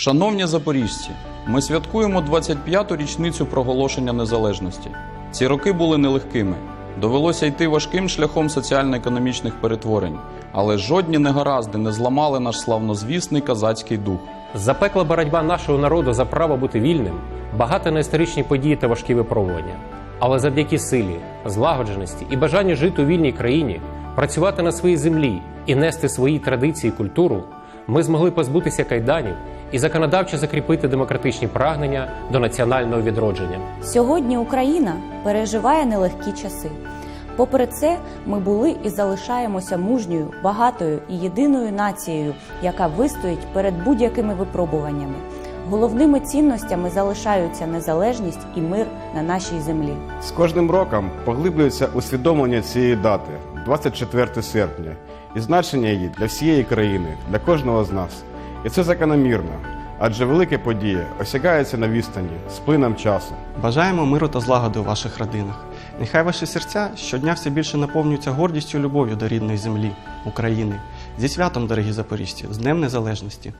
Шановні запоріжці, ми святкуємо 25-ту річницю проголошення незалежності. Ці роки були нелегкими. Довелося йти важким шляхом соціально-економічних перетворень, але жодні негаразди не зламали наш славнозвісний козацький дух. Запекла боротьба нашого народу за право бути вільним, багато на історичні події та важкі випробування. Але завдяки силі, злагодженості і бажанню жити у вільній країні, працювати на своїй землі і нести свої традиції і культуру, ми змогли позбутися кайданів і законодавчо закріпити демократичні прагнення до національного відродження. Сьогодні Україна переживає нелегкі часи. Попри це, ми були і залишаємося мужньою, багатою і єдиною нацією, яка вистоїть перед будь-якими випробуваннями. Головними цінностями залишаються незалежність і мир на нашій землі. З кожним роком поглиблюється усвідомлення цієї дати 24 серпня і значення її для всієї країни, для кожного з нас. І це закономірно, адже великі події осягаються на відстані з плином часу. Бажаємо миру та злагоди у ваших родинах. Нехай ваші серця щодня все більше наповнюються гордістю і любов'ю до рідної землі, України. Зі святом, дорогі запоріжці, з Днем Незалежності!